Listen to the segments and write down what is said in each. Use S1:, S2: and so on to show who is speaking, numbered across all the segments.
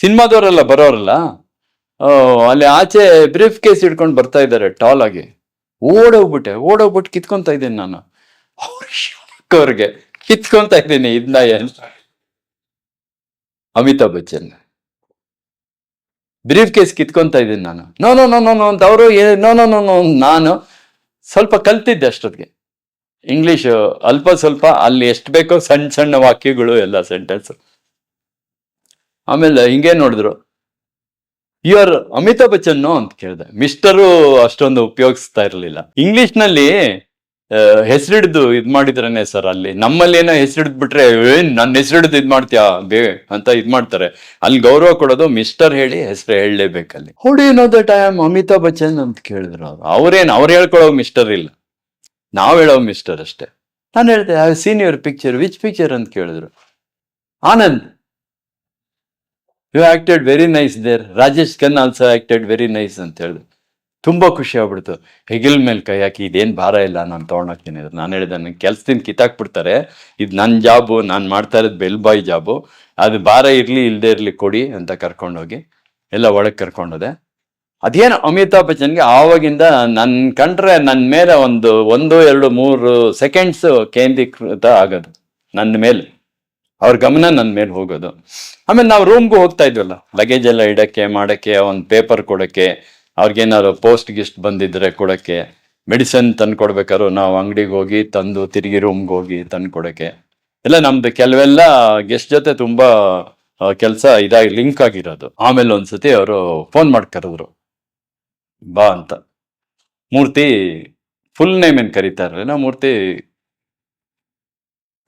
S1: ಸಿನಿಮಾದವರೆಲ್ಲ ಬರೋರಲ್ಲ ಅಲ್ಲಿ ಆಚೆ brief case ಹಿಡ್ಕೊಂಡು ಬರ್ತಾ ಇದ್ದಾರೆ ಟಾಲ್ ಆಗಿ. ಓಡೋಗ್ಬಿಟ್ಟೆ, ಓಡೋಗ್ಬಿಟ್ಟು ಕಿತ್ಕೊಂತ ಇದ್ದೀನಿ ನಾನು. ಅವ್ರಿಗೆ ಕಿತ್ಕೊಂತ ಇದ್ದೀನಿ ಇದನ್ನ ಏನ್? ಅಮಿತಾಬ್ ಬಚ್ಚನ್. ಬ್ರೀಫ್ ಕೇಸ್ ಕಿತ್ಕೊಂತ ಇದ್ದೀನಿ ನಾನು. ನೋ ನೋ ನೋ ನೋ ಅಂತ ಅವರು ನೋ ನೋ ನೋ ನೋ ನಾನು ಸ್ವಲ್ಪ ಕಲ್ತಿದ್ದೆ ಅಷ್ಟೊತ್ತಿಗೆ. ಇಂಗ್ಲಿಷ್ ಅಲ್ಪ ಸ್ವಲ್ಪ, ಅಲ್ಲಿ ಎಷ್ಟು ಬೇಕೋ ಸಣ್ಣ ಸಣ್ಣ ವಾಕ್ಯಗಳು, ಎಲ್ಲ ಸೆಂಟೆನ್ಸ್ ಆಮೇಲೆ ಹಿಂಗೆ ನೋಡಿದ್ರು. ಯು ಆರ್ ಅಮಿತಾಬ್ ಬಚ್ಚನ್ ಅಂತ ಕೇಳಿದೆ. ಮಿಸ್ಟರು ಅಷ್ಟೊಂದು ಉಪಯೋಗಿಸ್ತಾ ಇರಲಿಲ್ಲ. ಇಂಗ್ಲಿಷ್ನಲ್ಲಿ ಹೆಸರಿಡ್ದು ಇದ್ ಮಾಡಿದ್ರೇನೆ ಸರ್ ಅಲ್ಲಿ. ನಮ್ಮಲ್ಲಿ ಏನೋ ಹೆಸರಿಡ್ದು ಬಿಟ್ರೆ ಏನ್ ನನ್ನ ಹೆಸರಿಡ್ದು ಇದ್ ಮಾಡ್ತೀಯಾ, ಬೇ ಅಂತ ಇದ್ ಮಾಡ್ತಾರೆ. ಅಲ್ಲಿ ಗೌರವ ಕೊಡೋದು ಮಿಸ್ಟರ್ ಹೇಳಿ ಹೆಸರು ಹೇಳಲೇಬೇಕಲ್ಲಿ. ಹೊಡಿ know that I am Amitabh Bachchan ಅಂತ ಕೇಳಿದ್ರು ಅವ್ರು. ಅವ್ರೇನ್, ಅವ್ರು ಹೇಳ್ಕೊಳ್ಳೋ ಮಿಸ್ಟರ್ ಇಲ್ಲ. ನಾವ್ ಹೇಳೋ ಮಿಸ್ಟರ್ ಅಷ್ಟೇ. ನಾನು ಹೇಳ್ದೆ I seen your picture which picture ಅಂತ ಕೇಳಿದ್ರು. Anand. You acted very nice there Rajesh Khanna also acted very nice ಅಂತ ಹೇಳಿದ್ರು ತುಂಬ ಖುಷಿ ಆಗ್ಬಿಡ್ತು. ಹೆಗಿಲ್ ಮೇಲೆ ಕೈ ಹಾಕಿ, ಇದೇನು ಭಾರ ಇಲ್ಲ, ನಾನು ತೊಗೊಂಡೋಗ್ತೀನಿ ಅದು ನಾನು ಹೇಳಿದೆ ನನಗೆ ಕೆಲ್ಸದಿಂದ ಕಿತ್ತಾಕ್ಬಿಡ್ತಾರೆ. ಇದು ನನ್ನ ಜಾಬು, ನಾನು ಮಾಡ್ತಾ ಇರೋದು ಬೆಲ್ ಬಾಯ್ ಜಾಬು. ಅದು ಭಾರ ಇರಲಿ ಇಲ್ಲದೆ ಇರಲಿ ಕೊಡಿ ಅಂತ ಕರ್ಕೊಂಡೋಗಿ, ಎಲ್ಲ ಒಳಗೆ ಕರ್ಕೊಂಡೋದೆ. ಅದೇನು ಅಮಿತಾಬ್ ಬಚ್ಚನ್ಗೆ ಆವಾಗಿಂದ ನನ್ನ ಕಂಡ್ರೆ ನನ್ನ ಮೇಲೆ ಒಂದು ಒಂದು, ಎರಡು, ಮೂರು ಸೆಕೆಂಡ್ಸು ಕೇಂದ್ರೀಕೃತ ಆಗೋದು. ನನ್ನ ಮೇಲೆ. ಅವ್ರ ಗಮನ ನನ್ನ ಮೇಲೆ ಹೋಗೋದು. ಆಮೇಲೆ ನಾವು ರೂಮ್ಗೂ ಹೋಗ್ತಾ ಇದ್ವಲ್ಲ ಲಗೇಜ್ ಎಲ್ಲ ಇಡಕ್ಕೆ, ಮಾಡಕ್ಕೆ, ಒಂದು ಪೇಪರ್ ಕೊಡಕ್ಕೆ ಅವ್ರಿಗೇನಾದ್ರು ಪೋಸ್ಟ್ ಗಿಸ್ಟ್ ಬಂದಿದ್ರೆ ಕೊಡಕ್ಕೆ ಮೆಡಿಸನ್ ತಂದು ಕೊಡ್ಬೇಕಾದ್ರು ನಾವು ಅಂಗಡಿಗೆ ಹೋಗಿ ತಂದು ತಿರುಗಿ ರೂಮ್ಗೆ ಹೋಗಿ ತಂದು ಕೊಡಕ್ಕೆ. ಎಲ್ಲ ನಮ್ದು ಕೆಲವೆಲ್ಲ ಗೆಸ್ಟ್ ಜೊತೆ ತುಂಬಾ ಕೆಲಸ ಇದಾಗಿ ಲಿಂಕ್ ಆಗಿರೋದು. ಆಮೇಲೆ ಒಂದ್ಸತಿ ಅವರು ಫೋನ್ ಮಾಡಿ ಕರೆದ್ರು. ಬಾ ಅಂತ. ಮೂರ್ತಿ ಫುಲ್ ನೇಮ್ ಏನು ಕರೀತಾ ಇರಲಿಲ್ಲ Murthy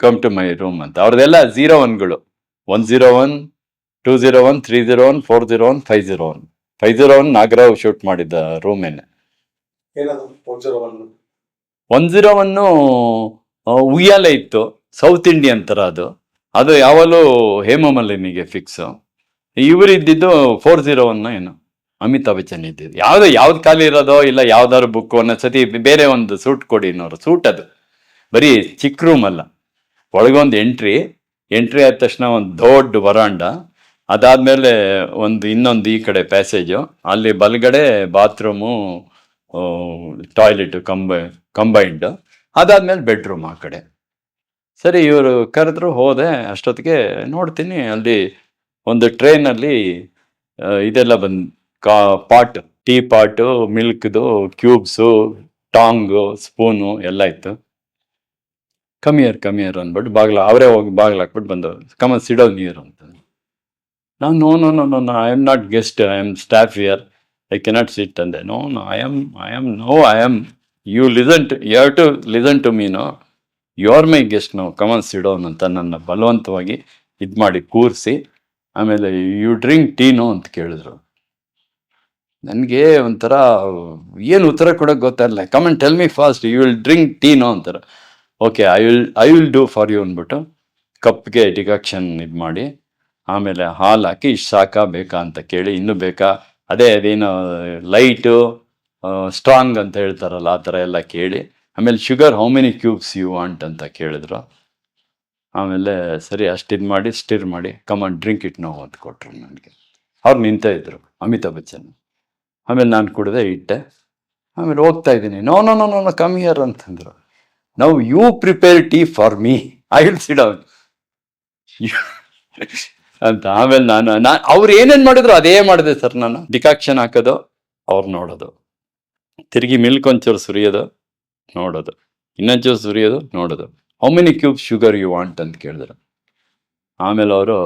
S1: come to my room ಅಂತ. ಅವ್ರದ್ದೆಲ್ಲ zero ಒನ್ಗಳು one zero one two zero one three zero one four zero one five zero one five zero one Nagarao shoot ಮಾಡಿದ್ದ ರೂಮ್ ಏನೆ.
S2: ಏನದು? ವಜ್ರವನ್ನು
S1: ಒನ್ ಝೀರೋ ಒನ್ನು ಉಯ್ಯಾಲೆ ಇತ್ತು. ಸೌತ್ ಇಂಡಿಯನ್ ತರ ಅದು. ಅದು ಯಾವಾಗಲೂ ಹೇಮಮಲ್ಲಿನಿಗೆ ಫಿಕ್ಸ್ ಇವರು ಇದ್ದಿದ್ದು ಫೋರ್ ಝೀರೋ ಒನ್ ಏನು? ಅಮಿತಾಬ್ ಬಚ್ಚನ್ ಇದ್ದಿದ್ದು. ಯಾವ್ದು ಯಾವ್ದು ಖಾಲಿ ಇರೋದೋ ಇಲ್ಲ ಯಾವ್ದಾದ್ರು ಬುಕ್ ಒಂದೊಂದ್ಸತಿ ಬೇರೆ ಒಂದು ಸೂಟ್ ಕೊಡಿ ಅನ್ನೋರು. ಸೂಟ್ ಅದು. ಬರೀ ಚಿಕ್ಕ ರೂಮ್ ಅಲ್ಲ. ಒಳಗೊಂದು ಎಂಟ್ರಿ ಎಂಟ್ರಿ ಆದ ತಕ್ಷಣ ಒಂದು ದೊಡ್ಡ ವರಾಂಡ, ಅದಾದಮೇಲೆ ಒಂದು ಇನ್ನೊಂದು ಈ ಕಡೆ ಪ್ಯಾಸೇಜು ಅಲ್ಲಿ ಬಲಗಡೆ ಬಾತ್ರೂಮು ಟಾಯ್ಲೆಟ್ ಕಂಬ ಕಂಬೈಂಡು ಅದಾದಮೇಲೆ ಬೆಡ್ರೂಮ್ ಆ ಕಡೆ. ಸರಿ, ಇವರು ಕರೆದ್ರು, ಹೋದೆ, ಅಷ್ಟೊತ್ತಿಗೆ ನೋಡ್ತೀನಿ, ಅಲ್ಲಿ ಒಂದು ಟ್ರೈನಲ್ಲಿ ಇದೆಲ್ಲ ಬಂದು, ಕಾ ಪಾಟ್ ಟೀ ಪಾಟು ಮಿಲ್ಕ್ದು ಕ್ಯೂಬ್ಸು ಟಾಂಗು ಸ್ಪೂನು ಎಲ್ಲ ಇತ್ತು. ಕಮ್ಮಿಯರ್ ಇಯರ್ ಅಂದ್ಬಿಟ್ಟು ಬಾಗ್ಲ, ಅವರೇ ಹೋಗಿ ಬಾಗ್ಲ ಹಾಕ್ಬಿಟ್ಟು ಬಂದವರು. ಕಮ ಸಿಡೋ ನೀರು ಅಂತ ನಾನು no no no no no I am not guest I am staff here I cannot sit ಅಂದೆ. No no I am I am no I am you listen to you have to listen to me no you are my guest no come on sit down ಅಂತ ನನ್ನ ಬಲವಂತವಾಗಿ ಇದು ಮಾಡಿ ಕೂರಿಸಿ, ಆಮೇಲೆ you drink ಟೀನೋ ಅಂತ ಕೇಳಿದ್ರು. ನನಗೆ ಒಂಥರ, ಏನು ಉತ್ತರ ಕೊಡೋಕೆ ಗೊತ್ತಾಗಲ್ಲ come on tell me fast you will drink ಟೀನೋ ಅಂತಾರೆ. Okay I will I will do for you ಅಂದ್ಬಿಟ್ಟು ಕಪ್ಗೆ ಡಿಕಾಕ್ಷನ್ ಇದು ಮಾಡಿ, ಆಮೇಲೆ ಹಾಲು ಹಾಕಿ ಇಷ್ಟು ಸಾಕಾ ಬೇಕಾ ಅಂತ ಕೇಳಿ, ಇನ್ನೂ ಬೇಕಾ? ಅದೇ ಅದೇನು ಲೈಟು ಸ್ಟ್ರಾಂಗ್ ಅಂತ ಹೇಳ್ತಾರಲ್ಲ, ಆ ಥರ ಎಲ್ಲ ಕೇಳಿ, ಆಮೇಲೆ sugar how many cubes you want ಅಂತ ಕೇಳಿದ್ರು. ಆಮೇಲೆ ಸರಿ, ಅಷ್ಟು ಇದು ಮಾಡಿ ಸ್ಟಿರ್ ಮಾಡಿ ಕಮನ್ ಡ್ರಿಂಕ್ ಇಟ್ ನೋವು ಅಂತ ಕೊಟ್ರು ನನಗೆ. ಅವ್ರು ನಿಂತ ಇದ್ರು, ಅಮಿತಾಬ್ ಬಚ್ಚನ್. ಆಮೇಲೆ ನಾನು ಕುಡಿದೆ, ಇಟ್ಟೆ. ಆಮೇಲೆ ಹೋಗ್ತಾ ಇದ್ದೀನಿ. No no no no come here ಅಂತಂದ್ರು. ನಾವು you prepare tea for me I will sit down ಅಂತ ಆಮೇಲೆ ನಾನು ನಾನು ಅವ್ರು ಏನೇನ್ ಮಾಡಿದ್ರು ಅದೇ ಮಾಡಿದೆ ಸರ್ ನಾನು. ಡಿಕಾಕ್ಷನ್ ಹಾಕೋದು, ಅವ್ರು ನೋಡೋದು. ತಿರುಗಿ ಮಿಲ್ಕ್ ಒಂಚೂರು ಸುರಿಯೋದು, ನೋಡೋದು. ಇನ್ನೊಂಚೂರು ಸುರಿಯೋದು, ನೋಡೋದು. How many cube sugar you want ಅಂತ ಕೇಳಿದ್ರು. ಆಮೇಲೆ ಅವರು,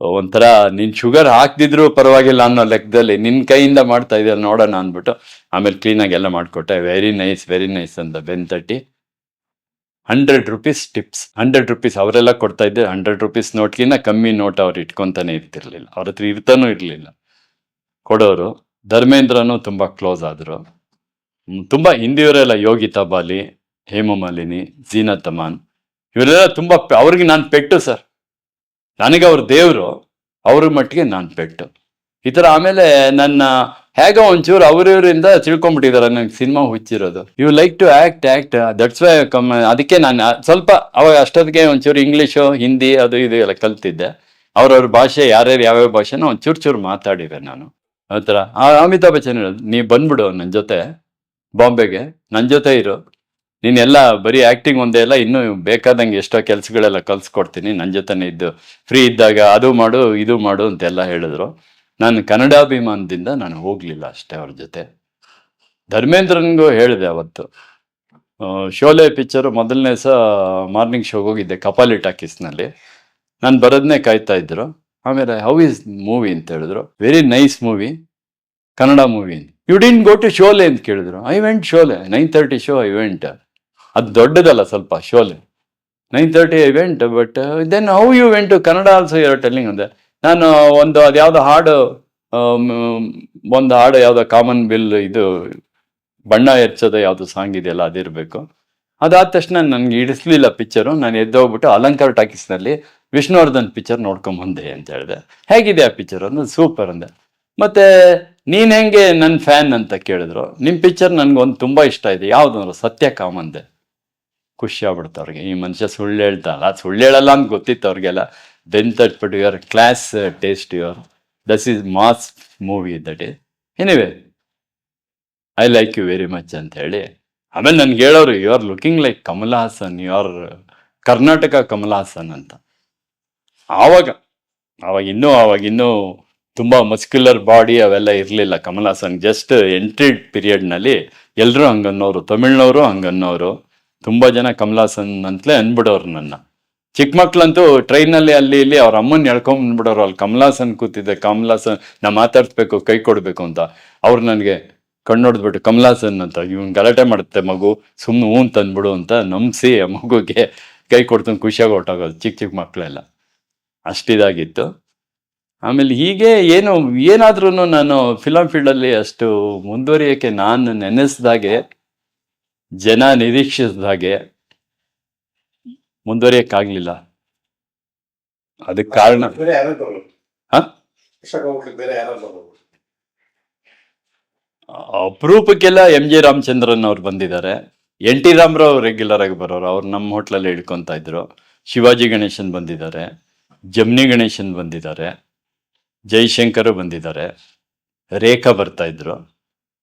S1: ಒಂಥರ ನೀನ್ ಶುಗರ್ ಹಾಕ್ದಿದ್ರು ಪರವಾಗಿಲ್ಲ ಅನ್ನೋ ಲೆಕ್ಕದಲ್ಲಿ ನಿನ್ ಕೈಯಿಂದ ಮಾಡ್ತಾ ಇದೆಯಲ್ಲ ನೋಡೋಣ ಅಂದ್ಬಿಟ್ಟು, ಆಮೇಲೆ ಕ್ಲೀನಾಗಿ ಎಲ್ಲ ಮಾಡಿಕೊಟ್ಟೆ. ವೆರಿ ನೈಸ್ ವೆರಿ ನೈಸ್ ಅಂತ ಬೆನ್ ತಟ್ಟಿ hundred rupees tips. Hundred rupees ಅವರೆಲ್ಲ ಕೊಡ್ತಾ ಇದ್ದೆ. ಹಂಡ್ರೆಡ್ ರುಪೀಸ್ ನೋಟ್ಗಿನ್ನ ಕಮ್ಮಿ ನೋಟ್ ಅವ್ರು ಇಟ್ಕೊಂತಾನೆ ಇರ್ತಿರ್ಲಿಲ್ಲ. ಅವ್ರ ಹತ್ರ ಇರ್ತಾನೂ ಇರಲಿಲ್ಲ. ಕೊಡೋರು. ಧರ್ಮೇಂದ್ರನು ತುಂಬಾ ಕ್ಲೋಸ್ ಆದ್ರು. ತುಂಬ ಹಿಂದಿಯವರೆಲ್ಲ ಯೋಗಿತಾ ಬಾಲಿ ಹೇಮಮಾಲಿನಿ ಜೀನಾ ತಮಾನ್, ಇವರೆಲ್ಲ ತುಂಬಾ ಅವ್ರಿಗೆ ನಾನು ಪೆಟ್ಟು ಸರ್. ನನಗೆ ಅವ್ರ ದೇವರು, ಅವ್ರ ಮಟ್ಟಿಗೆ ನಾನು ಪೆಟ್ಟು. ಈ ಥರ ಆಮೇಲೆ ನನ್ನ ಹೇಗೋ ಒಂಚೂರು ಅವ್ರಿವ್ರಿಂದ ತಿಳ್ಕೊಂಬಿಟ್ಟಿದ್ದಾರೆ ನನಗೆ cinema ಹುಚ್ಚಿರೋದು. You like to act act that's why come ಅದಕ್ಕೆ ನಾನು, ಸ್ವಲ್ಪ ಅವಾಗ ಅಷ್ಟೊತ್ತಿಗೆ ಒಂಚೂರು ಇಂಗ್ಲೀಷು ಹಿಂದಿ ಅದು ಇದು ಎಲ್ಲ ಕಲ್ತಿದ್ದೆ. ಅವ್ರವ್ರ ಭಾಷೆ, ಯಾರ್ಯಾರು ಯಾವ್ಯಾವ ಭಾಷೆನ ಒಂದು ಚೂರು ಚೂರು ಮಾತಾಡಿವೆ ನಾನು. ಆ ಥರ. ಅಮಿತಾಬ್ ಬಚ್ಚನ್ ಹೇಳೋದು, ನೀ ಬಂದ್ಬಿಡು ನನ್ನ ಜೊತೆ, ಬಾಂಬೆಗೆ. ನನ್ನ ಜೊತೆ ಇರು. ನೀನೆಲ್ಲ ಬರೀ ಆ್ಯಕ್ಟಿಂಗ್ ಒಂದೇ ಅಲ್ಲ, ಇನ್ನೂ ಬೇಕಾದಂಗೆ ಎಷ್ಟೋ ಕೆಲಸಗಳೆಲ್ಲ ಕಲ್ಸ್ಕೊಡ್ತೀನಿ. ನನ್ನ ಜೊತೆನೇ ಇದ್ದು. ಫ್ರೀ ಇದ್ದಾಗ ಅದು ಮಾಡು, ಇದು ಮಾಡು ಅಂತೆಲ್ಲ ಹೇಳಿದ್ರು. ನಾನು ಕನ್ನಡಾಭಿಮಾನದಿಂದ ನಾನು ಹೋಗಲಿಲ್ಲ ಅಷ್ಟೇ ಅವ್ರ ಜೊತೆ. ಧರ್ಮೇಂದ್ರನ್ಗೂ ಹೇಳಿದೆ ಅವತ್ತು. ಶೋಲೆ ಪಿಕ್ಚರು ಮೊದಲನೇ ಸಹ ಮಾರ್ನಿಂಗ್ ಶೋಗೆ ಹೋಗಿದ್ದೆ ಕಪಾಲಿ ಟಾಕೀಸ್ನಲ್ಲಿ ನಾನು ಬರೋದನ್ನೇ ಕಾಯ್ತಾ ಇದ್ರು. ಆಮೇಲೆ ಹೌ ಇಸ್ ಮೂವಿ ಅಂತ ಹೇಳಿದ್ರು. Very nice movie, Kannada movie you didn't go to Sholay ಅಂತ ಕೇಳಿದ್ರು. I went Sholay, nine thirty show I went. ಅದು ದೊಡ್ಡದಲ್ಲ ಸ್ವಲ್ಪ Sholay. Nine thirty I went, but then how you went Kannada also your telling ಅಂದೆ ನಾನು ಒಂದು ಅದ್ಯಾವುದೋ ಹಾಡು ಒಂದು ಹಾಡು ಯಾವುದೋ ಕಾಮನ್ ಬಿಲ್ ಇದು, ಬಣ್ಣ ಎರ್ಚೋದು ಯಾವುದು ಸಾಂಗ್ ಇದೆಯಲ್ಲ ಅದಿರಬೇಕು. ಅದಾದ ತಕ್ಷಣ ನನಗೆ ಇಡಿಸ್ಲಿಲ್ಲ ಪಿಕ್ಚರು ನಾನು ಎದ್ದೋಗ್ಬಿಟ್ಟು ಅಲಂಕಾರ ಟಾಕೀಸ್ನಲ್ಲಿ ವಿಷ್ಣುವರ್ಧನ್ ಪಿಕ್ಚರ್ ನೋಡ್ಕೊಂಬಂದೆ ಅಂತ ಹೇಳಿದೆ. ಹೇಗಿದೆ ಆ ಪಿಕ್ಚರ್ ಅಂದ್ರೆ ಸೂಪರ್ ಅಂದೆ. ಮತ್ತೆ ನೀನ್ ಹೆಂಗೆ ನನ್ನ ಫ್ಯಾನ್ ಅಂತ ಕೇಳಿದ್ರು. ನಿಮ್ಮ ಪಿಕ್ಚರ್ ನನ್ಗೊಂದು ತುಂಬಾ ಇಷ್ಟ ಇದೆ. ಯಾವ್ದು ಅಂದ್ರೆ ಸತ್ಯ ಕಾಮಂದೆ ಖುಷಿ ಆಗ್ಬಿಡ್ತು ಅವ್ರಿಗೆ. ಈ ಮನುಷ್ಯ ಸುಳ್ಳು ಹೇಳ್ತಾರಲ್ಲ ಸುಳ್ಳು ಹೇಳಲ್ಲ ಅಂತ ಗೊತ್ತಿತ್ತು ಅವ್ರಿಗೆಲ್ಲ. Then particular class class taste your this is mass movie that is anyway I like you very much ಅಂತ ಹೇಳಿ ಆಮೇಲೆ ನನ್ಗೆ ಹೇಳೋರು you are looking like Kamal Haasan you are Karnataka Kamal Haasan ಅಂತ. ಆವಾಗ ಆವಾಗ ಇನ್ನೂ ಆವಾಗ ಇನ್ನೂ ತುಂಬ ಮಸ್ಕ್ಯುಲರ್ ಬಾಡಿ ಅವೆಲ್ಲ ಇರಲಿಲ್ಲ ಕಮಲ್ ಹಾಸನ್ ಜಸ್ಟ್ ಎಂಟ್ರಿ ಪೀರಿಯಡ್ನಲ್ಲಿ ಎಲ್ಲರೂ ಹಂಗನ್ನೋರು, ತಮಿಳ್ನವರು ಹಂಗನ್ನೋರು, ತುಂಬ ಜನ ಕಮಲ್ ಹಾಸನ್ ಅಂತಲೇ ಅಂದ್ಬಿಡೋರು ನನ್ನ. ಚಿಕ್ಕ ಮಕ್ಳಂತೂ ಟ್ರೈನಲ್ಲಿ ಅಲ್ಲಿ, ಇಲ್ಲಿ ಅವ್ರ ಅಮ್ಮನ ಎಳ್ಕೊಂಡ್ಬಿಡೋರು ಅಲ್ಲಿ ಕಮಲಾಸನ್ ಕೂತಿದ್ದೆ. ಕಮಲಾಸನ್, ನಾ ಮಾತಾಡ್ಸ್ಬೇಕು, ಕೈ ಕೊಡ್ಬೇಕು ಅಂತ. ಅವ್ರು ನನಗೆ ಕಣ್ಣೊಡ್ದ್ಬಿಟ್ಟು ಕಮಲಾಸನ್ ಅಂತ, ಇವನ್ ಗಲಾಟೆ ಮಾಡುತ್ತೆ ಮಗು ಸುಮ್ಮನೆ ಹೂನ್ ತಂದ್ಬಿಡು ಅಂತ ನಂಬಿಸಿ ಮಗುಗೆ ಕೈ ಕೊಡ್ತಾನೆ ಖುಷಿಯಾಗಿ ಹೊಟ್ಟೋಗೋದು ಚಿಕ್ಕ ಚಿಕ್ಕ ಮಕ್ಕಳೆಲ್ಲ ಅಷ್ಟಿದಾಗಿತ್ತು ಆಮೇಲೆ ಹೀಗೆ ಏನು ಏನಾದ್ರೂ ನಾನು ಫಿಲಂ ಫೀಲ್ಡಲ್ಲಿ ಅಷ್ಟು ಮುಂದುವರಿಯೋಕ್ಕೆ ನಾನು ನೆನೆಸ್ದಾಗೆ, ಜನ ನಿರೀಕ್ಷಿಸಿದಾಗೆ ಮುಂದುವರಿಯಕ್ಕಾಗ್ಲಿಲ್ಲ. ಅದಕ್ಕೆ ಕಾರಣ ಅಪರೂಪಕ್ಕೆಲ್ಲ ಎಂ ಜಿ ರಾಮಚಂದ್ರನ್ ಅವ್ರು ಬಂದಿದ್ದಾರೆ. ಎನ್ ಟಿ ರಾಮರಾವ್ ರೆಗ್ಯುಲರ್ ಆಗಿ ಬರೋರು ಅವ್ರು ನಮ್ಮ ಹೋಟ್ಲಲ್ಲಿ ಹಿಡ್ಕೊಂತ ಇದ್ರು. ಶಿವಾಜಿ ಗಣೇಶನ್ ಬಂದಿದ್ದಾರೆ. ಜಮ್ನಿ ಗಣೇಶನ್ ಬಂದಿದ್ದಾರೆ. ಜೈಶಂಕರ್ ಬಂದಿದ್ದಾರೆ. ರೇಖಾ ಬರ್ತಾ ಇದ್ರು.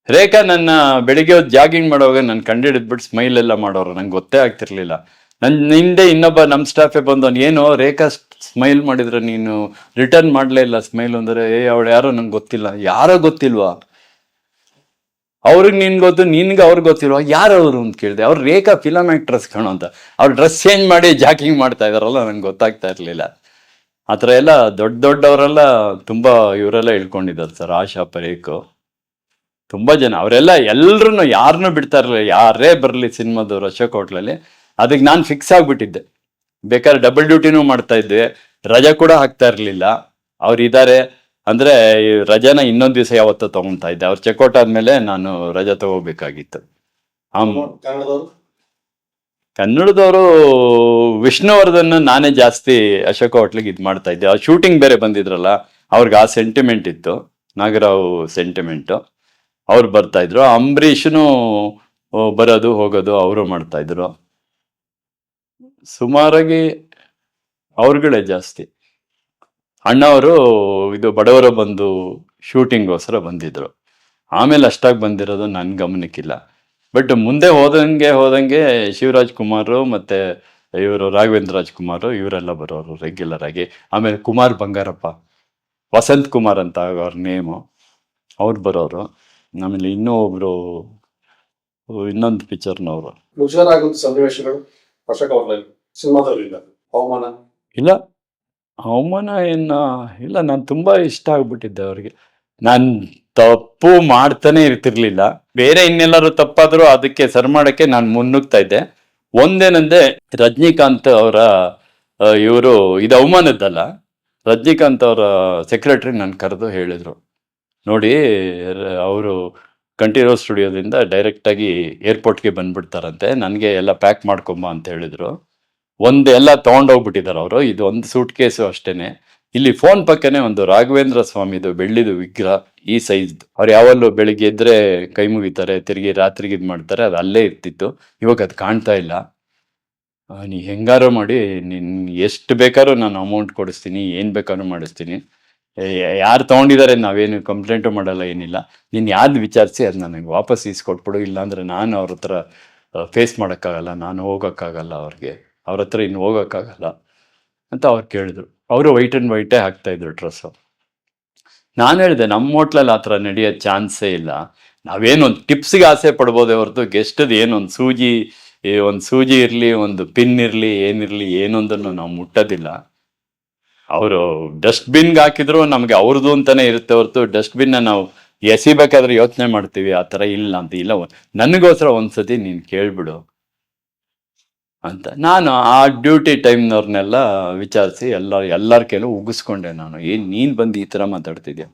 S1: ರೇಖಾ ನನ್ನ ಬೆಳಿಗ್ಗೆ ಜಾಗಿಂಗ್ ಮಾಡುವಾಗ ನಾನು ಕಂಡಿಡಿದ್ಬಿಟ್ಟು ಸ್ಮೈಲ್ ಎಲ್ಲ ಮಾಡೋರು ನಂಗೆ ಗೊತ್ತೇ ಆಗ್ತಿರ್ಲಿಲ್ಲ. ನನ್ನ ಹಿಂದೆ ಇನ್ನೊಬ್ಬ ನಮ್ಮ ಸ್ಟಾಫೇ ಬಂದು ಏನೋ ರೇಖಾ ಸ್ಮೈಲ್ ಮಾಡಿದ್ರೆ ನೀನು ರಿಟರ್ನ್ ಮಾಡಲೇ ಇಲ್ಲ ಸ್ಮೈಲ್ ಅಂದರೆ, ಏ, ಅವಳು ಯಾರೋ ನಂಗೆ ಗೊತ್ತಿಲ್ಲ, ಯಾರೋ ಗೊತ್ತಿಲ್ವಾ? ಅವ್ರಿಗೆ ನಿನ್ ಗೊತ್ತು, ನಿನ್ಗೆ ಅವ್ರಿಗೆ ಗೊತ್ತಿಲ್ವಾ? ಯಾರು ಅವರು ಅಂತ ಕೇಳಿದೆ. ಅವ್ರು ರೇಖಾ ಫಿಲಮ್ ಆಕ್ಟ್ರೆಸ್ ಕಾಣೋ ಅಂತ. ಅವ್ರು ಡ್ರೆಸ್ ಚೇಂಜ್ ಮಾಡಿ ಜಾಕಿಂಗ್ ಮಾಡ್ತಾ ಇದಾರಲ್ಲ, ನಂಗೆ ಗೊತ್ತಾಗ್ತಾ ಇರ್ಲಿಲ್ಲ. ಆ ಥರ ಎಲ್ಲ ದೊಡ್ಡ ದೊಡ್ಡವರೆಲ್ಲ ತುಂಬಾ ಇವರೆಲ್ಲ ಇಳ್ಕೊಂಡಿದ್ದಾರೆ ಸರ್, ಆಶಾ ಪರೇಖ್. ತುಂಬಾ ಜನ. ಅವರೆಲ್ಲ ಎಲ್ರು ಯಾರನ್ನೂ ಬಿಡ್ತಾ ಇರಲಿಲ್ಲ. ಯಾರೇ ಬರಲಿ ಸಿನಿಮಾದವ್ರು ಅಶೋಕ್ ಹೋಟ್ಲಲ್ಲಿ. ಅದಕ್ಕೆ ನಾನು ಫಿಕ್ಸ್ ಆಗ್ಬಿಟ್ಟಿದ್ದೆ. ಬೇಕಾದ್ರೆ ಡಬಲ್ ಡ್ಯೂಟಿನೂ ಮಾಡ್ತಾ ಇದ್ದೆ. ರಜಾ ಕೂಡ ಹಾಕ್ತಾ ಇರಲಿಲ್ಲ. ಅವ್ರು ಇದ್ದಾರೆ ಅಂದ್ರೆ ರಜಾನ ಇನ್ನೊಂದು ದಿವಸ ಯಾವತ್ತೋ ತಗೊಂತಾ ಇದ್ದೆ. ಅವ್ರು ಚೆಕ್ಔಟ್ ಆದಮೇಲೆ ನಾನು ರಜಾ ತಗೋಬೇಕಾಗಿತ್ತು.
S2: ಕನ್ನಡದವರು?
S1: ವಿಷ್ಣುವರ್ಧನ್ ನಾನೇ ಜಾಸ್ತಿ ಅಶೋಕ ಹೋಟ್ಲಿಗೆ ಇದು ಮಾಡ್ತಾ ಇದ್ದೆ. ಆ ಶೂಟಿಂಗ್ ಬೇರೆ ಬಂದಿದ್ರಲ್ಲ ಅವ್ರಿಗೆ ಆ ಸೆಂಟಿಮೆಂಟ್ ಇತ್ತು. ನಾಗರಾವ್ ಸೆಂಟಿಮೆಂಟು ಅವ್ರು ಬರ್ತಾ ಇದ್ರು. ಅಂಬರೀಷ್ನು ಬರೋದು ಹೋಗೋದು ಅವರು ಮಾಡ್ತಾ ಇದ್ರು. ಸುಮಾರಾಗಿ ಅವ್ರಗಳೇ ಜಾಸ್ತಿ. ಅಣ್ಣವರು ಇದು ಬಡವರ ಬಂದು ಶೂಟಿಂಗ್ಗೋಸ್ಕರ ಬಂದಿದ್ರು. ಆಮೇಲೆ ಅಷ್ಟಾಗಿ ಬಂದಿರೋದು ನನ್ನ ಗಮನಕ್ಕಿಲ್ಲ. ಬಟ್ ಮುಂದೆ ಹೋದಂಗೆ ಹೋದಂಗೆ ಶಿವರಾಜ್ ಕುಮಾರ್ ಮತ್ತೆ ಇವರು ರಾಘವೇಂದ್ರ ರಾಜ್ ಕುಮಾರ್ ಇವರೆಲ್ಲ ಬರೋರು ರೆಗ್ಯುಲರ್ ಆಗಿ. ಆಮೇಲೆ ಕುಮಾರ್ ಬಂಗಾರಪ್ಪ, ವಸಂತ್ ಕುಮಾರ್ ಅಂತ ಅವ್ರ ನೇಮು, ಅವ್ರು ಬರೋರು. ಆಮೇಲೆ ಇನ್ನೂ ಒಬ್ರು, ಇನ್ನೊಂದು ಪಿಕ್ಚರ್ನವರು
S2: ಸನ್ನಿವೇಶಗಳು ಅವ್ರಲ್ಲಿ ಸಿನಿಮಾದಲ್ಲಿ ಇಲ್ಲ. ಅವಮಾನ
S1: ಏನ ಇಲ್ಲ. ನಾನು ತುಂಬಾ ಇಷ್ಟ ಆಗ್ಬಿಟ್ಟಿದ್ದೆ ಅವ್ರಿಗೆ. ನಾನು ತಪ್ಪು ಮಾಡ್ತಾನೆ ಇರ್ತಿರ್ಲಿಲ್ಲ. ಬೇರೆ ಇನ್ನೆಲ್ಲರೂ ತಪ್ಪಾದರೂ ಅದಕ್ಕೆ ಸರಿ ಮಾಡಕ್ಕೆ ನಾನು ಮುನ್ನುಗ್ತಾ ಇದ್ದೆ. ಒಂದೇನಂದ್ರೆ, ರಜನಿಕಾಂತ್ ಅವರ ಇವರು, ಇದು ಅವಮಾನದ್ದಲ್ಲ. ರಜನಿಕಾಂತ್ ಅವರ ಸೆಕ್ರೆಟರಿ ನಾನು ಕರೆದು ಹೇಳಿದರು. ನೋಡಿ ಅವರು ಕಂಠೀರೋ ಸ್ಟುಡಿಯೋದಿಂದ ಡೈರೆಕ್ಟಾಗಿ ಏರ್ಪೋರ್ಟ್ಗೆ ಬಂದ್ಬಿಡ್ತಾರಂತೆ. ನನಗೆ ಎಲ್ಲ ಪ್ಯಾಕ್ ಮಾಡ್ಕೊಂಬ ಅಂತ ಹೇಳಿದ್ರು. ಒಂದು ಎಲ್ಲ ತೊಗೊಂಡೋಗ್ಬಿಟ್ಟಿದ್ದಾರೆ ಅವರು. ಇದು ಒಂದು ಸೂಟ್ ಕೇಸು ಅಷ್ಟೇ ಇಲ್ಲಿ ಫೋನ್ ಪಕ್ಕನೇ ಒಂದು ರಾಘವೇಂದ್ರ ಸ್ವಾಮಿದು ಬೆಳ್ಳಿದು ವಿಗ್ರಹ ಈ ಸೈಜ್ದು ಅವ್ರು ಯಾವಲ್ಲೂ ಬೆಳಿಗ್ಗೆ ಇದ್ರೆ ಕೈ ಮುಗಿತಾರೆ, ತಿರುಗಿ ರಾತ್ರಿಗೆ ಇದು ಮಾಡ್ತಾರೆ, ಅದು ಅಲ್ಲೇ ಇರ್ತಿತ್ತು. ಇವಾಗ ಅದು ಕಾಣ್ತಾ ಇಲ್ಲ. ನೀ ಹೆಂಗಾರು ಮಾಡಿ, ನಿನ್ ಎಷ್ಟು ಬೇಕಾದ್ರೂ ನಾನು ಅಮೌಂಟ್ ಕೊಡಿಸ್ತೀನಿ, ಏನು ಬೇಕಾದ್ರೂ ಮಾಡಿಸ್ತೀನಿ. ಯಾರು ತಗೊಂಡಿದ್ದಾರೆ ನಾವೇನು ಕಂಪ್ಲೇಂಟು ಮಾಡಲ್ಲ, ಏನಿಲ್ಲ. ನೀನು ಯಾವ್ದು ವಿಚಾರಿಸಿ ಅದು ನನಗೆ ವಾಪಸ್ ಇಸ್ಕೊಟ್ಬಿಡು ಇಲ್ಲಾಂದ್ರೆ ನಾನು ಅವ್ರ ಹತ್ರ ಫೇಸ್ ಮಾಡೋಕ್ಕಾಗಲ್ಲ, ನಾನು ಹೋಗೋಕ್ಕಾಗಲ್ಲ ಅವ್ರಿಗೆ. ಅವ್ರ ಹತ್ರ ಇನ್ನು ಹೋಗೋಕ್ಕಾಗಲ್ಲ ಅಂತ ಅವ್ರು ಕೇಳಿದ್ರು. ಅವರು ವೈಟ್ ಆ್ಯಂಡ್ ವೈಟೇ ಹಾಕ್ತಾಯಿದ್ರು ಡ್ರೆಸ್ಸು ನಾನು ಹೇಳಿದೆ ನಮ್ಮ ಹೋಟ್ಲಲ್ಲಿ ಆ ಥರ ನಡೆಯೋ ಚಾನ್ಸೇ ಇಲ್ಲ. ನಾವೇನೊಂದು ಟಿಪ್ಸ್ಗೆ ಆಸೆ ಪಡ್ಬೋದೇ ಹೊರತು ಗೆಸ್ಟದು ಏನೊಂದು ಸೂಜಿ ಒಂದು ಸೂಜಿ ಇರಲಿ, ಒಂದು ಪಿನ್ ಇರಲಿ, ಏನಿರಲಿ, ಏನೊಂದನ್ನು ನಾವು ಮುಟ್ಟೋದಿಲ್ಲ. ಅವರು ಡಸ್ಟ್ಬಿನ್ಗೆ ಹಾಕಿದ್ರು, ನಮಗೆ ಅವ್ರದ್ದು ಅಂತಾನೆ ಇರುತ್ತೆ ಹೊರತು ಡಸ್ಟ್ಬಿನ್ನ ನಾವು ಎಸಿಬೇಕಾದ್ರೆ ಯೋಚನೆ ಮಾಡ್ತೀವಿ, ಆ ಥರ ಇಲ್ಲ ಅಂತ. ಇಲ್ಲ, ನನಗೋಸ್ಕರ ಒಂದ್ಸತಿ ನೀನು ಕೇಳ್ಬಿಡು ಅಂತ. ನಾನು ಆ ಡ್ಯೂಟಿ ಟೈಮ್ನವ್ರನ್ನೆಲ್ಲ ವಿಚಾರಿಸಿ ಎಲ್ಲ, ಎಲ್ಲರ ಕೈಲೂ ಉಗಿಸ್ಕೊಂಡೆ ನಾನು. ಏನು ನೀನು ಬಂದು ಈ ಥರ ಮಾತಾಡ್ತಿದ್ಯಾ?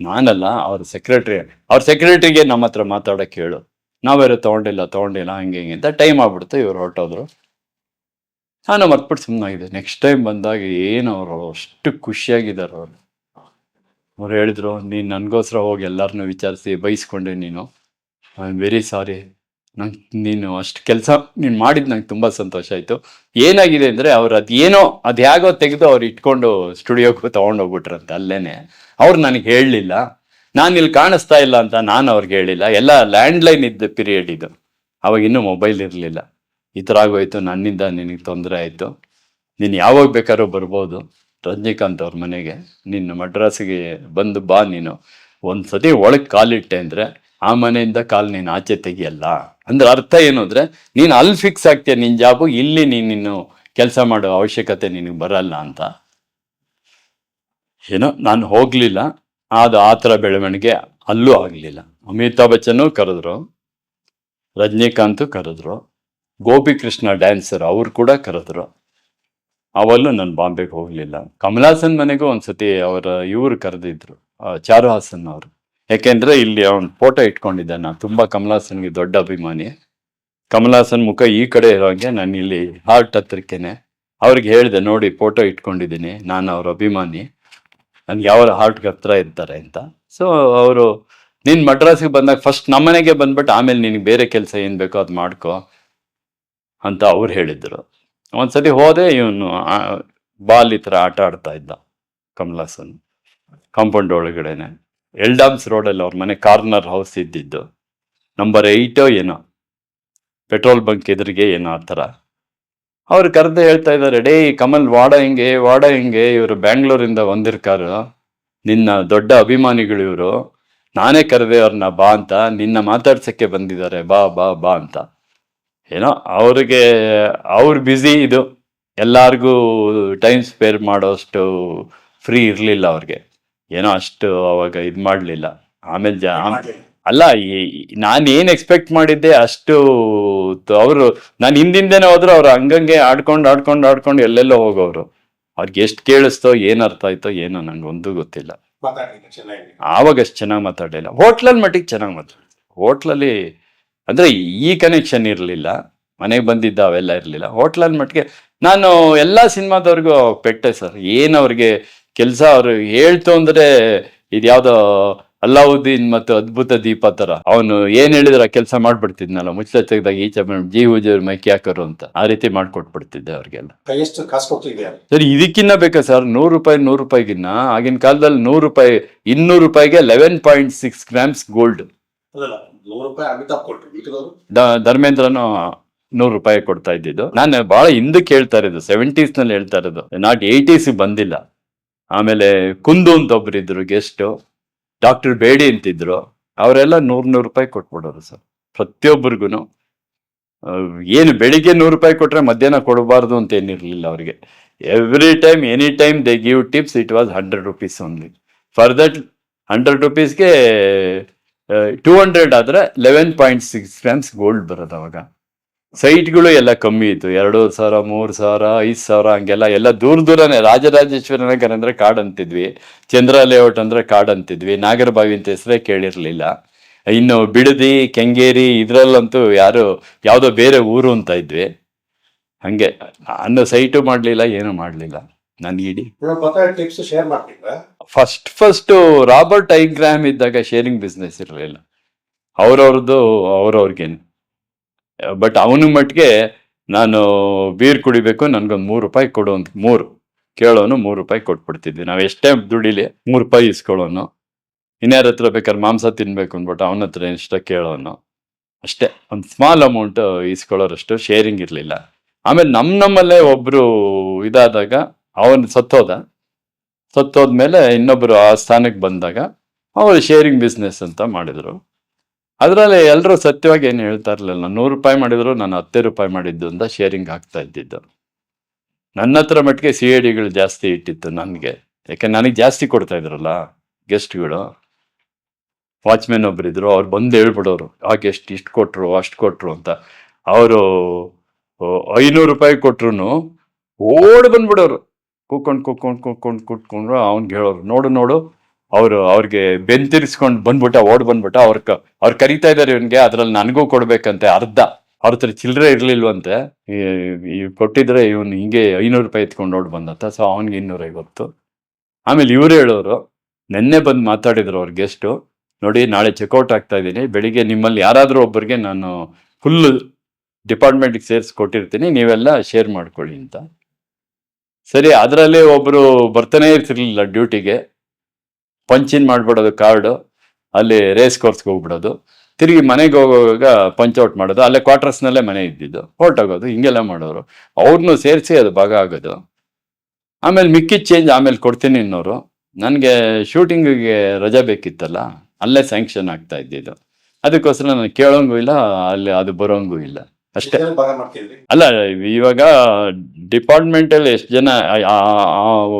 S1: ನಾನಲ್ಲ, ಅವ್ರ ಸೆಕ್ರೆಟ್ರಿ ಅವ್ರ ಸೆಕ್ರೆಟ್ರಿಗೆ ನಮ್ಮ ಹತ್ರ ಮಾತಾಡೋಕೆ ಹೇಳು. ನಾವೇರೋ ತೊಗೊಂಡಿಲ್ಲ ತೊಗೊಂಡಿಲ್ಲ, ಹಂಗೆ ಹಿಂಗೆ ಅಂತ ಟೈಮ್ ಆಗ್ಬಿಡ್ತು, ಇವ್ರು ಹೊರಟೋದ್ರು. ನಾನು ಮರ್ತ್ಬಿಟ್ಟು ಸುಮ್ಮನಾಗಿದೆ ನೆಕ್ಸ್ಟ್ ಟೈಮ್ ಬಂದಾಗ ಏನು ಅವರು ಅಷ್ಟು ಖುಷಿಯಾಗಿದ್ದಾರೆ ಅವರು. ಅವ್ರು ಹೇಳಿದ್ರು, ನೀನು ನನಗೋಸ್ಕರ ಹೋಗಿ ಎಲ್ಲರನ್ನೂ ವಿಚಾರಿಸಿ, ಬೈಸ್ಕೊಂಡೆ ನೀನು. ಐ ಆಮ್ ವೆರಿ ಸಾರಿ ನಂಗೆ ನೀನು ಅಷ್ಟು ಕೆಲಸ ನೀನು ಮಾಡಿದ್ದು ನಂಗೆ ತುಂಬ ಸಂತೋಷ ಆಯಿತು. ಏನಾಗಿದೆ ಅಂದರೆ ಅವ್ರು ಅದು ಏನೋ, ಅದು ಹೇಗೋ ತೆಗೆದು ಅವ್ರು ಇಟ್ಕೊಂಡು ಸ್ಟುಡಿಯೋಗೆ ತೊಗೊಂಡೋಗ್ಬಿಟ್ರಂತೆ ಅಲ್ಲೇ ಅವ್ರು ನನಗೆ ಹೇಳಲಿಲ್ಲ. ನಾನು ಇಲ್ಲಿ ಕಾಣಿಸ್ತಾ ಇಲ್ಲ ಅಂತ ನಾನು ಅವ್ರಿಗೆ ಹೇಳಿಲ್ಲ. ಎಲ್ಲ ಲ್ಯಾಂಡ್ಲೈನ್ ಇದ್ದ ಪೀರಿಯಡ್ ಇದು. ಅವಾಗ ಇನ್ನೂ ಮೊಬೈಲ್ ಇರಲಿಲ್ಲ. ಈ ಥರ ಆಗೋಯ್ತು, ನನ್ನಿಂದ ನಿನಗೆ ತೊಂದರೆ ಆಯಿತು. ನೀನು ಯಾವಾಗ ಬೇಕಾದ್ರೂ ಬರ್ಬೋದು, ರಜನಿಕಾಂತ್ ಅವ್ರ ಮನೆಗೆ. ನಿನ್ನ ಮಡ್ರಾಸಿಗೆ ಬಂದು ಬಾ ನೀನು. ಒಂದು ಸತಿ ಒಳಗೆ ಕಾಲಿಟ್ಟೆ ಅಂದರೆ, ಆ ಮನೆಯಿಂದ ಕಾಲು ನೀನು ಆಚೆ ತೆಗಿಯಲ್ಲ. ಅಂದ್ರೆ ಅರ್ಥ ಏನು ಅಂದರೆ, ನೀನು ಅಲ್ಲಿ ಫಿಕ್ಸ್ ಆಗ್ತೀಯ ನಿನ್ನ ಜಾಬು ಇಲ್ಲಿ ನೀನು ಕೆಲಸ ಮಾಡೋ ಅವಶ್ಯಕತೆ ನಿನಗೆ ಬರಲ್ಲ ಅಂತ. ಏನೋ, ನಾನು ಹೋಗಲಿಲ್ಲ. ಅದು ಆ ಥರ ಬೆಳವಣಿಗೆ ಅಲ್ಲೂ ಆಗಲಿಲ್ಲ. ಅಮಿತಾಬ್ ಬಚ್ಚನೂ ಕರೆದ್ರು, ರಜನಿಕಾಂತು ಕರೆದ್ರು. ಗೋಪಿ ಕೃಷ್ಣ ಡ್ಯಾನ್ಸರ್ ಅವ್ರು ಕೂಡ ಕರೆದ್ರು. ಅವಲ್ಲೂ ನಾನು ಬಾಂಬೆಗೆ ಹೋಗಲಿಲ್ಲ. ಕಮಲಾಸನ್ ಮನೆಗೂ ಒಂದ್ಸತಿ ಅವರ, ಇವರು ಕರೆದಿದ್ರು ಚಾರುಹಾಸನ್ ಚಾರು ಹಾಸನ್ ಅವರು. ಯಾಕೆಂದ್ರೆ ಇಲ್ಲಿ ಅವನ್ ಫೋಟೋ ಇಟ್ಕೊಂಡಿದ್ದೆ ನಾನು ತುಂಬಾ ಕಮಲಾಸನ್ಗೆ ದೊಡ್ಡ ಅಭಿಮಾನಿ. ಕಮಲಾಸನ್ ಮುಖ ಈ ಕಡೆ ಇರೋಂಗೆ ನಾನು ಇಲ್ಲಿ ಹಾರ್ಟ್ ಹತ್ರಕ್ಕೇನೆ. ಅವ್ರಿಗೆ ಹೇಳಿದೆ, ನೋಡಿ ಫೋಟೋ ಇಟ್ಕೊಂಡಿದ್ದೀನಿ. ನಾನು ಅವ್ರ ಅಭಿಮಾನಿ. ನನ್ಗೆ ಯಾವ ಹಾರ್ಟ್ಗೆ ಹತ್ರ ಇರ್ತಾರೆ ಅಂತ. ಸೊ ಅವರು, ನೀನು ಮಡ್ರಾಸ್ಗೆ ಬಂದಾಗ ಫಸ್ಟ್ ನಮ್ಮನೆಗೆ ಬಂದ್ಬಿಟ್ಟು ಆಮೇಲೆ ನಿನಗೆ ಬೇರೆ ಕೆಲಸ ಏನು ಬೇಕೋ ಅದು ಮಾಡ್ಕೋ. ಅಂತ ಅವ್ರು ಹೇಳಿದ್ರು. ಒಂದ್ಸತಿ ಹೋದೆ ಇವನು ಬಾಲ್ ಈ ಥರ ಆಟ ಆಡ್ತಾ ಇದ್ದ ಕಮಲಾಸನ್, ಕಾಂಪೌಂಡ್ ಒಳಗಡೆನೆ. ಎಲ್ಡಾಮ್ಸ್ ರೋಡಲ್ಲಿ ಅವ್ರ ಮನೆ ಕಾರ್ನರ್ ಹೌಸ್ ಇದ್ದಿದ್ದು. ನಂಬರ್ ಏಯ್ಟೋ ಏನೋ. ಪೆಟ್ರೋಲ್ ಬಂಕ್ ಎದುರಿಗೆ ಏನೋ ಆ ಥರ. ಅವ್ರು ಕರೆದು ಹೇಳ್ತಾ ಇದ್ದಾರೆ ಡೇ ಕಮಲ್, ವಾಡ ಹಿಂಗೆ ವಾಡ ಹಿಂಗೆ, ಇವರು ಬ್ಯಾಂಗ್ಳೂರಿಂದ ಬಂದಿರ್ಕಾರು. ನಿನ್ನ ದೊಡ್ಡ ಅಭಿಮಾನಿಗಳು ಇವರು. ನಾನೇ ಕರೆದೆ ಅವ್ರನ್ನ ಬಾ ಅಂತ, ನಿನ್ನ ಮಾತಾಡ್ಸಕ್ಕೆ ಬಂದಿದ್ದಾರೆ, ಬಾ ಬಾ ಬಾ ಅಂತ. ಏನೋ ಅವ್ರಿಗೆ ಅವ್ರ ಬ್ಯುಸಿ ಇದು. ಎಲ್ಲಾರ್ಗೂ ಟೈಮ್ ಸ್ಪೇರ್ ಮಾಡೋಷ್ಟು ಫ್ರೀ ಇರಲಿಲ್ಲ ಅವ್ರಿಗೆ. ಏನೋ ಅಷ್ಟು ಅವಾಗ ಇದು ಮಾಡಲಿಲ್ಲ. ಆಮೇಲೆ ಜ ಅಲ್ಲ ನಾನು ಏನು ಎಕ್ಸ್ಪೆಕ್ಟ್ ಮಾಡಿದ್ದೆ ಅಷ್ಟು ಅವರು ನಾನು ಹಿಂದಿಂದೇನೆ ಹೋದ್ರು ಅವ್ರು ಹಂಗಂಗೆ ಆಡ್ಕೊಂಡು ಆಡ್ಕೊಂಡು ಆಡ್ಕೊಂಡು ಎಲ್ಲೆಲ್ಲೋ ಹೋಗೋರು ಅವ್ರಿಗೆ ಎಷ್ಟು ಕೇಳಿಸ್ತೋ ಏನು ಅರ್ಥ ಆಯ್ತೋ ಏನೋ ನಂಗೆ ಒಂದು ಗೊತ್ತಿಲ್ಲ. ಆವಾಗ ಅಷ್ಟು ಚೆನ್ನಾಗಿ ಮಾತಾಡಲಿಲ್ಲ. ಹೋಟ್ಲಲ್ಲಿ ಮಟ್ಟಿಗೆ ಚೆನ್ನಾಗಿ ಮಾತಾಡಿ ಹೋಟ್ಲಲ್ಲಿ ಅಂದರೆ ಈ ಕನೆಕ್ಷನ್ ಇರಲಿಲ್ಲ. ಮನೆಗೆ ಬಂದಿದ್ದ ಅವೆಲ್ಲ ಇರಲಿಲ್ಲ. ಹೋಟ್ಲಲ್ಲಿ ಮಟ್ಟಿಗೆ ನಾನು ಎಲ್ಲ ಸಿನಿಮಾದವ್ರಿಗೂ ಪೆಟ್ಟೆ ಸರ್. ಏನು ಅವ್ರಿಗೆ ಕೆಲಸ ಅವ್ರು ಹೇಳ್ತು ಅಂದರೆ ಇದ್ಯಾವುದೋ ಅಲ್ಲಾವುದ್ದೀನ್ ಮತ್ತು ಅದ್ಭುತ ದೀಪ ಥರ ಅವನು ಏನು ಹೇಳಿದ್ರೆ ಕೆಲಸ ಮಾಡ್ಬಿಡ್ತಿದ್ನಲ್ಲ. ಮುಚ್ಚಲ ತೆಗ್ದಾಗ ಈಚೆ ಜಿ ಹುಜೂರ್ ಮೈಕಿ ಹಾಕೋರು ಅಂತ. ಆ ರೀತಿ ಮಾಡ್ಕೊಟ್ಬಿಡ್ತಿದ್ದೆ ಅವ್ರಿಗೆಲ್ಲ. ಸರ್ ಇದಕ್ಕಿನ್ನ ಬೇಕಾ ಸರ್? ನೂರು ರೂಪಾಯಿ ನೂರು ರೂಪಾಯಿಗಿನ್ನ. ಆಗಿನ ಕಾಲದಲ್ಲಿ ನೂರು ರೂಪಾಯಿ ಇನ್ನೂರು ರೂಪಾಯಿಗೆ eleven point six grams gold
S2: ನೂರು ರೂಪಾಯಿ
S1: ಧರ್ಮೇಂದ್ರನು ನೂರು ರೂಪಾಯಿ ಕೊಡ್ತಾ ಇದ್ದಿದ್ದು. ನಾನು ಬಹಳ ಹಿಂದಕ್ಕೆ ಹೇಳ್ತಾ ಇರೋದು ಸೆವೆಂಟೀಸ್ನಲ್ಲಿ ಹೇಳ್ತಾ ಇರೋದು. ನಾಟ್ ಏಯ್ಟೀಸ್ ಬಂದಿಲ್ಲ. ಆಮೇಲೆ ಕುಂದು ಅಂತ ಒಬ್ರು ಇದ್ರು ಗೆಸ್ಟ್ ಡಾಕ್ಟರ್ ಬೇಡಿ ಅಂತಿದ್ರು. ಅವರೆಲ್ಲ ನೂರ್ ನೂರು ರೂಪಾಯಿ ಕೊಟ್ಬಿಡೋರು ಸರ್. ಪ್ರತಿಯೊಬ್ಬರಿಗೂ ಏನು ಬೆಳಿಗ್ಗೆ ನೂರು ರೂಪಾಯಿ ಕೊಟ್ರೆ ಮಧ್ಯಾಹ್ನ ಕೊಡಬಾರ್ದು ಅಂತ ಏನಿರಲಿಲ್ಲ ಅವ್ರಿಗೆ. Every time any time they give tips it was hundred rupees only for that hundred ರುಪೀಸ್ಗೆ two hundred ಆದರೆ eleven point six grams gold ಬರೋದು ಅವಾಗ. ಸೈಟ್ಗಳು ಎಲ್ಲ ಕಮ್ಮಿ ಇತ್ತು. ಎರಡು ಸಾವಿರ, ಮೂರು ಸಾವಿರ, ಐದು ಸಾವಿರ ಹಂಗೆಲ್ಲ, ಎಲ್ಲ ದೂರ ದೂರನೇ ರಾಜರಾಜೇಶ್ವರಿ ನಗರ ಅಂದ್ರೆ ಕಾಡು ಅಂತಿದ್ವಿ. ಚಂದ್ರ ಲೇಔಟ್ ಅಂದ್ರೆ ಕಾಡು ಅಂತಿದ್ವಿ. ನಾಗರಬಾವಿ ಅಂತ ಹೆಸರೇ ಕೇಳಿರ್ಲಿಲ್ಲ. ಇನ್ನು ಬಿಡದಿ, ಕೆಂಗೇರಿ ಇದರಲ್ಲಂತೂ ಯಾರು, ಯಾವುದೋ ಬೇರೆ ಊರು ಅಂತ ಇದ್ವಿ. ಹಂಗೆ, ಅನ್ನೋ ಸೈಟು ಮಾಡಲಿಲ್ಲ, ಏನೂ ಮಾಡಲಿಲ್ಲ. ನಾನು ಇಡಿ
S2: ಇವಾಗ ಗೊತ್ತಾಗ ಟಿಪ್ಸ್ ಶೇರ್ ಮಾಡ್ತಿದ್ರ
S1: ಫಸ್ಟ್ ಫಸ್ಟ್ ರಾಬರ್ಟ್ ಐಗ್ರಾಮ್ ಇದ್ದಾಗ ಶೇರಿಂಗ್ ಬಿಸ್ನೆಸ್ ಇರಲಿಲ್ಲ. ಅವ್ರವ್ರದ್ದು ಅವ್ರವ್ರಿಗೇನು. ಬಟ್ ಅವನ ಮಟ್ಟಿಗೆ ನಾನು ಬೀರ್ ಕುಡಿಬೇಕು ನನಗೊಂದು ಮೂರು ರೂಪಾಯಿ ಕೊಡು ಅಂತ ಮೂರು. ಕೇಳೋನು ಮೂರು ರೂಪಾಯಿ ಕೊಟ್ಬಿಡ್ತಿದ್ವಿ. ನಾವು ಎಷ್ಟೇ ದುಡಿಲಿ ಮೂರು ರೂಪಾಯಿ ಇಸ್ಕೊಳ್ಳೋನು. ಇನ್ಯಾರ ಹತ್ರ ಬೇಕಾದ್ರೆ ಮಾಂಸ ತಿನ್ಬೇಕು ಅಂದ್ಬಿಟ್ಟು ಅವನ ಹತ್ರ ಇಷ್ಟ ಕೇಳೋನು. ಅಷ್ಟೇ ಒಂದು ಸ್ಮಾಲ್ ಅಮೌಂಟ್ ಇಸ್ಕೊಳ್ಳೋರಷ್ಟು ಶೇರಿಂಗ್ ಇರಲಿಲ್ಲ. ಆಮೇಲೆ ನಮ್ಮ ನಮ್ಮಲ್ಲೇ ಒಬ್ಬರು ಇದಾದಾಗ ಅವನು ಸತ್ತೋದ. ಸತ್ತೋದ್ಮೇಲೆ ಇನ್ನೊಬ್ಬರು ಆ ಸ್ಥಾನಕ್ಕೆ ಬಂದಾಗ ಅವರು ಶೇರಿಂಗ್ ಬಿಸ್ನೆಸ್ ಅಂತ ಮಾಡಿದರು. ಅದರಲ್ಲಿ ಎಲ್ಲರೂ ಸತ್ಯವಾಗಿ ಏನು ಹೇಳ್ತಾ ಇರಲಿಲ್ಲ. ನೂರು ರೂಪಾಯಿ ಮಾಡಿದ್ರು, ನಾನು ಹತ್ತೇ ರೂಪಾಯಿ ಮಾಡಿದ್ದು ಅಂತ ಶೇರಿಂಗ್ ಆಗ್ತಾ ಇದ್ದಿದ್ದು. ನನ್ನ ಹತ್ರ ಮಟ್ಟಿಗೆ ಸಿ ಐ ಡಿಗಳು ಜಾಸ್ತಿ ಇಟ್ಟಿತ್ತು ನನಗೆ. ಯಾಕೆ, ನನಗೆ ಜಾಸ್ತಿ ಕೊಡ್ತಾ ಇದ್ರಲ್ಲ ಗೆಸ್ಟ್ಗಳು ವಾಚ್ಮೆನ್ ಒಬ್ಬರಿದ್ರು ಅವ್ರು ಬಂದು ಹೇಳ್ಬಿಡೋರು, ಆ ಗೆಸ್ಟ್ ಇಷ್ಟು ಕೊಟ್ಟರು ಅಷ್ಟು ಕೊಟ್ಟರು ಅಂತ. ಅವರು ಐನೂರು ರೂಪಾಯಿ ಕೊಟ್ರು ಓಡ್ ಬಂದ್ಬಿಡೋರು. ಕೂತ್ಕೊಂಡು ಕೂಕೊಂಡು ಕೂತ್ಕೊಂಡು ಕೂತ್ಕೊಂಡ್ರು ಅವ್ನಿಗೆ ಹೇಳೋರು ನೋಡು ನೋಡು, ಅವರು ಅವ್ರಿಗೆ ಬೆಂತಿರ್ಸ್ಕೊಂಡು ಬಂದ್ಬಿಟ್ಟ, ಓಡ್ ಬಂದ್ಬಿಟ್ಟ, ಅವ್ರ ಅವ್ರು ಕರಿತಾ ಇದಾರೆ ಇವನ್ಗೆ, ಅದ್ರಲ್ಲಿ ನನಗೂ ಕೊಡ್ಬೇಕಂತೆ, ಅರ್ಧ. ಅವ್ರ ಹತ್ರ ಚಿಲ್ಲರೆ ಇರ್ಲಿಲ್ವಂತೆ ಕೊಟ್ಟಿದ್ರೆ ಇವನು ಹಿಂಗೆ ಐನೂರು ರೂಪಾಯಿ ಎತ್ಕೊಂಡು ಓಡ್ ಬಂದಂತ ಸೊ ಅವ್ನಿಗೆ ಇನ್ನೂರ ಐವತ್ತು ಆಮೇಲೆ ಇವ್ರು ಹೇಳೋರು, ನೆನ್ನೆ ಬಂದು ಮಾತಾಡಿದ್ರು ಅವ್ರ ಗೆಸ್ಟು ನೋಡಿ, ನಾಳೆ ಚೆಕ್ಔಟ್ ಆಗ್ತಾ ಇದ್ದೀನಿ, ಬೆಳಿಗ್ಗೆ ನಿಮ್ಮಲ್ಲಿ ಯಾರಾದರೂ ಒಬ್ಬರಿಗೆ ನಾನು ಫುಲ್ ಡಿಪಾರ್ಟ್ಮೆಂಟ್ಗೆ ಸೇರಿಸಿ ಕೊಟ್ಟಿರ್ತೀನಿ, ನೀವೆಲ್ಲ ಶೇರ್ ಮಾಡ್ಕೊಳ್ಳಿ ಅಂತ. ಸರಿ, ಅದರಲ್ಲಿ ಒಬ್ರು ಬರ್ತಾನೆ ಇರ್ತಿರ್ಲಿಲ್ಲ ಡ್ಯೂಟಿಗೆ. ಪಂಚಿನ್ ಮಾಡ್ಬಿಡೋದು ಕಾರ್ಡು, ಅಲ್ಲಿ ರೇಸ್ ಕೋರ್ಸ್ಗೆ ಹೋಗ್ಬಿಡೋದು. ತಿರುಗಿ ಮನೆಗೆ ಹೋಗುವಾಗ ಪಂಚ್ಔಟ್ ಮಾಡೋದು, ಅಲ್ಲೇ ಕ್ವಾರ್ಟರ್ಸ್ನಲ್ಲೇ ಮನೆ ಇದ್ದಿದ್ದು ಹೊರಟೋಗೋದು ಹಿಂಗೆಲ್ಲ ಮಾಡೋರು. ಅವ್ರನ್ನೂ ಸೇರಿಸಿ ಅದು ಭಾಗ ಆಗೋದು. ಆಮೇಲೆ ಮಿಕ್ಕಿದ ಚೇಂಜ್ ಆಮೇಲೆ ಕೊಡ್ತೀನಿ ಇನ್ನೋರು ನನಗೆ ಶೂಟಿಂಗಿಗೆ ರಜಾ ಬೇಕಿತ್ತಲ್ಲ, ಅಲ್ಲೇ ಸ್ಯಾಂಕ್ಷನ್ ಆಗ್ತಾ ಇದ್ದಿದ್ದು. ಅದಕ್ಕೋಸ್ಕರ ನಾನು ಕೇಳೋಂಗೂ ಇಲ್ಲ, ಅಲ್ಲಿ ಅದು ಬರೋಂಗೂ ಇಲ್ಲ. ಅಷ್ಟೇ. ಅಲ್ಲ ಇವಾಗ ಡಿಪಾರ್ಟ್ಮೆಂಟ್ ಅಲ್ಲಿ ಎಷ್ಟು ಜನ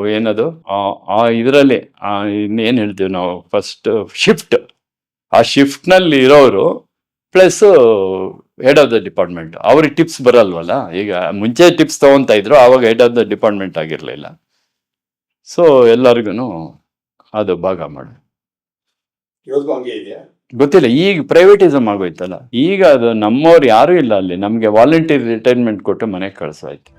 S1: ಏನದು? ಆ- ಇದರಲ್ಲಿ ಏನ್ ಹೇಳ್ತೀವಿ ನಾವು? ಫಸ್ಟ್ ಶಿಫ್ಟ್ ಆ ಶಿಫ್ಟ್ನಲ್ಲಿ ಇರೋರು plus head of the department ಅವ್ರಿಗೆ ಟಿಪ್ಸ್ ಬರಲ್ವಲ್ಲ? ಈಗ ಮುಂಚೆ ಟಿಪ್ಸ್ ತಗೊಂತ ಇದ್ರು ಆವಾಗ ಹೆಡ್ ಆಫ್ ದ ಡಿಪಾರ್ಟ್ಮೆಂಟ್ ಆಗಿರ್ಲಿಲ್ಲ. ಸೊ ಎಲ್ಲರಿಗೂ ಅದು ಭಾಗ ಮಾಡಿ. ಗೊತ್ತಿಲ್ಲ, ಈಗ ಪ್ರೈವೇಟಿಸಮ್ ಆಗೋಯ್ತಲ್ಲ. ಈಗ ಅದು ನಮ್ಮವ್ರು ಯಾರೂ ಇಲ್ಲ ಅಲ್ಲಿ. ನಮಗೆ ವಾಲಂಟಿಯರ್ ರಿಟೈರ್ಮೆಂಟ್ ಕೊಟ್ಟು ಮನೆಗೆ ಕಳ್ಸಾಯ್ತು.